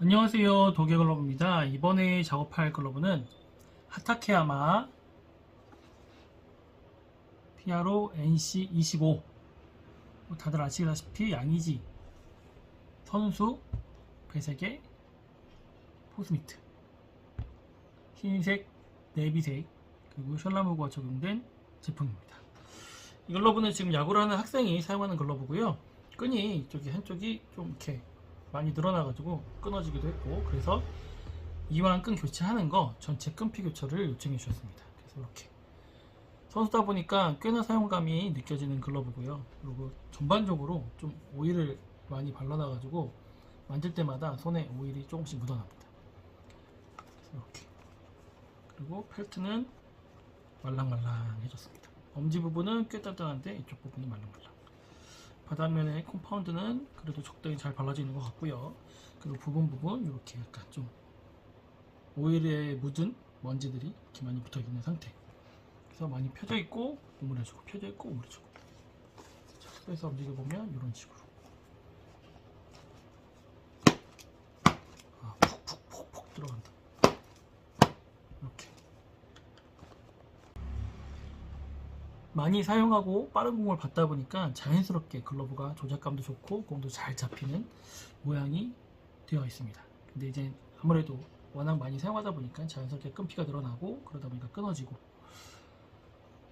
안녕하세요. 도개 글러브입니다. 이번에 작업할 글러브는 하타케야마 피아로 NC25 뭐 다들 아시다시피 양이지 선수 배색의 포스미트. 흰색 네비색 그리고 셜라무가 적용된 제품입니다. 이 글러브는 지금 야구를 하는 학생이 사용하는 글러브고요. 끈이 이쪽이 한쪽이 좀 이렇게 많이 늘어나가지고 끊어지기도 했고 그래서 이왕 끈 교체하는 거 전체 끈피 교체를 요청해 주셨습니다. 그래서 이렇게 선수다 보니까 꽤나 사용감이 느껴지는 글러브고요. 그리고 전반적으로 좀 오일을 많이 발라놔가지고 만질 때마다 손에 오일이 조금씩 묻어납니다. 이렇게 그리고 펠트는 말랑말랑해졌습니다. 엄지 부분은 꽤 단단한데 이쪽 부분이 말랑말랑. 바닥면의 컴파운드는 그래도 적당히 잘 발라져 있는 것 같고요. 그리고 부분 부분 이렇게 약간 좀 오일에 묻은 먼지들이 이렇게 많이 붙어 있는 상태. 그래서 많이 펴져 있고 오므려주고 펴져 있고 오므려주고. 자, 그래서 움직여 보면 이런 식으로. 아, 푹푹푹푹 들어간다. 이렇게. 많이 사용하고 빠른 공을 받다 보니까 자연스럽게 글러브가 조작감도 좋고 공도 잘 잡히는 모양이 되어 있습니다. 근데 이제 아무래도 워낙 많이 사용하다 보니까 자연스럽게 끈피가 늘어나고 그러다 보니까 끊어지고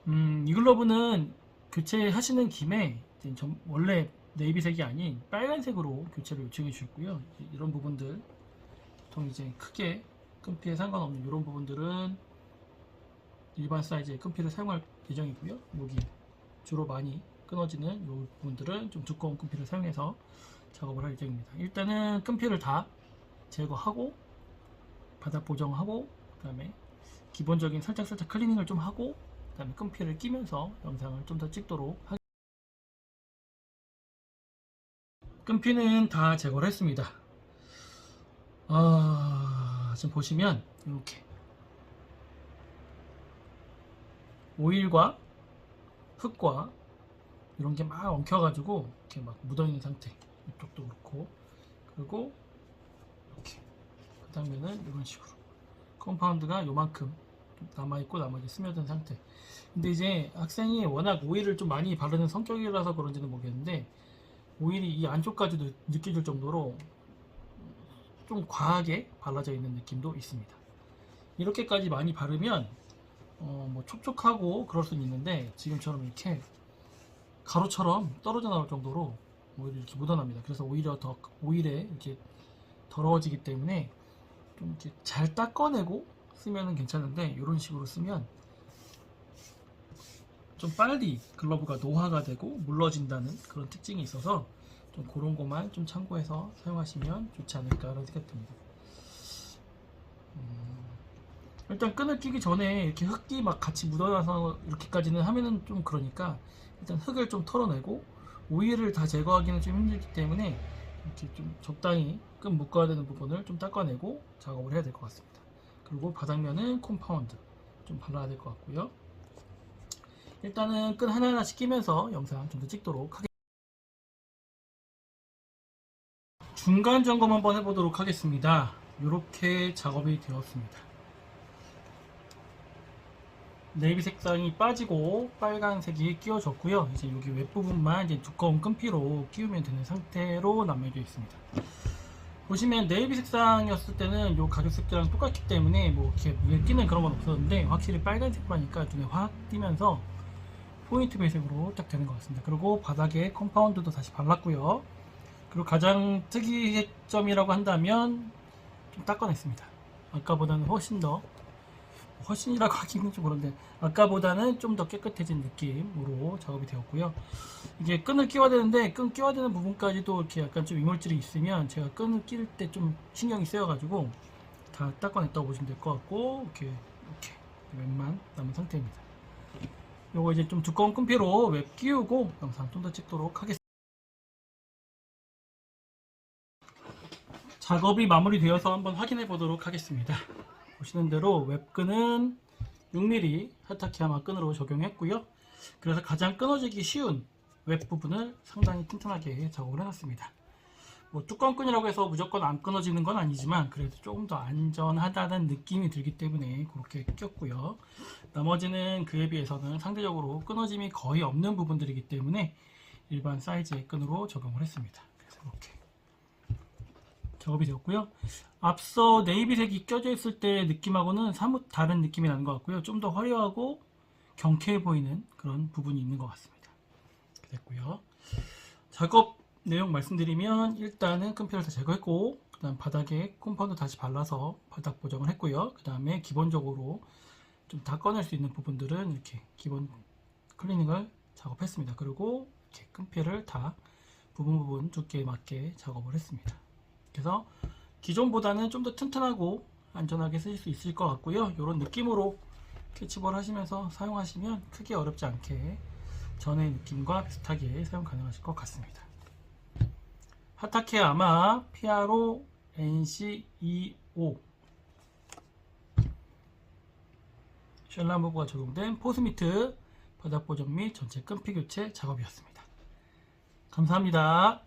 음, 이 글러브는 교체하시는 김에 원래 네이비색이 아닌 빨간색으로 교체를 요청해 주셨고요. 이런 부분들 보통 이제 크게 끈피에 상관없는 이런 부분들은 일반 사이즈의 끈피를 사용할 예정이고요. 여기 주로 많이 끊어지는 이 부분들은 좀 두꺼운 끈피를 사용해서 작업을 할 예정입니다. 일단은 끈피를 다 제거하고 바닥 보정하고 그 다음에 기본적인 살짝살짝 클리닝을 좀 하고 그 다음에 끈피를 끼면서 영상을 좀 더 찍도록 하겠습니다. 끈피는 다 제거를 했습니다. 아, 지금 보시면 이렇게 오일과 흙과 이런 게 막 엉켜가지고 이렇게 막 묻어있는 상태. 이쪽도 그렇고. 그리고 이렇게. 그 다음에는 이런 식으로. 컴파운드가 요만큼 남아있고 나머지 스며든 상태. 근데 이제 학생이 워낙 오일을 좀 많이 바르는 성격이라서 그런지는 모르겠는데 오일이 이 안쪽까지도 느껴질 정도로 좀 과하게 발라져 있는 느낌도 있습니다. 이렇게까지 많이 바르면 어, 뭐 촉촉하고 그럴 수는 있는데 지금처럼 이렇게 가루처럼 떨어져 나올 정도로 오일이 이렇게 묻어납니다. 그래서 오히려 더 오일에 이렇게 더러워지기 때문에 좀 이렇게 잘 닦아내고 쓰면은 괜찮은데 이런 식으로 쓰면 좀 빨리 글러브가 노화가 되고 물러진다는 그런 특징이 있어서 좀 그런 것만 좀 참고해서 사용하시면 좋지 않을까라는 생각이 듭니다. 음, 일단 끈을 끼기 전에 이렇게 흙이 막 같이 묻어나서 이렇게까지는 하면은 좀 그러니까 일단 흙을 좀 털어내고 오일을 다 제거하기는 좀 힘들기 때문에 이렇게 좀 적당히 끈 묶어야 되는 부분을 좀 닦아내고 작업을 해야 될 것 같습니다. 그리고 바닥면은 콤파운드 좀 발라야 될 것 같고요. 일단은 끈 하나하나씩 끼면서 영상 좀 더 찍도록 하겠습니다. 중간 점검 한번 해보도록 하겠습니다. 이렇게 작업이 되었습니다. 네이비 색상이 빠지고 빨간색이 끼워졌고요. 이제 여기 윗부분만 이제 두꺼운 끈피로 끼우면 되는 상태로 남겨져 있습니다. 보시면 네이비 색상이었을 때는 요 가죽 색깔랑 똑같기 때문에 뭐 이렇게 눈에 띄는 그런 건 없었는데 확실히 빨간색으로 하니까 눈에 확 띄면서 포인트 배색으로 딱 되는 것 같습니다. 그리고 바닥에 컴파운드도 다시 발랐고요. 그리고 가장 특이점이라고 한다면 좀 닦아냈습니다. 아까보다는 훨씬 더 훨씬이라고 하기는 좀 그런데 아까보다는 좀 더 깨끗해진 느낌으로 작업이 되었고요. 이게 끈을 끼워야 되는데 끈 끼워야 되는 부분까지도 이렇게 약간 좀 이물질이 있으면 제가 끈을 끼울 때 좀 신경이 쓰여가지고 다 닦아냈다고 보시면 될 것 같고 이렇게 이렇게 웹만 남은 상태입니다. 요거 이제 좀 두꺼운 끈피로 웹 끼우고 영상 좀 더 찍도록 하겠습니다. 작업이 마무리되어서 한번 확인해 보도록 하겠습니다. 보시는 대로 웹끈은 6mm 하타키야마 끈으로 적용했고요. 그래서 가장 끊어지기 쉬운 웹 부분을 상당히 튼튼하게 작업을 해놨습니다. 뭐 뚜껑끈이라고 해서 무조건 안 끊어지는 건 아니지만 그래도 조금 더 안전하다는 느낌이 들기 때문에 그렇게 꼈고요. 나머지는 그에 비해서는 상대적으로 끊어짐이 거의 없는 부분들이기 때문에 일반 사이즈의 끈으로 적용을 했습니다. 그래서 이렇게 작업이 되었고요. 앞서 네이비색이 껴져 있을 때 느낌하고는 사뭇 다른 느낌이 나는 것 같고요. 좀 더 화려하고 경쾌해 보이는 그런 부분이 있는 것 같습니다. 됐고요. 작업 내용 말씀드리면 일단은 끈피를 다 제거했고 그다음 바닥에 콤파운드 다시 발라서 바닥 보정을 했고요. 그 다음에 기본적으로 좀 다 꺼낼 수 있는 부분들은 이렇게 기본 클리닝을 작업했습니다. 그리고 이렇게 끈피를 다 부분 부분 두께에 맞게 작업을 했습니다. 그래서 기존보다는 좀 더 튼튼하고 안전하게 쓰실 수 있을 것 같고요. 이런 느낌으로 캐치볼 하시면서 사용하시면 크게 어렵지 않게 전의 느낌과 비슷하게 사용 가능하실 것 같습니다. 하타케 아마 피아로 NC25 쉘라무브가 적용된 포스미트 바닥 보정 및 전체 끈피 교체 작업이었습니다. 감사합니다.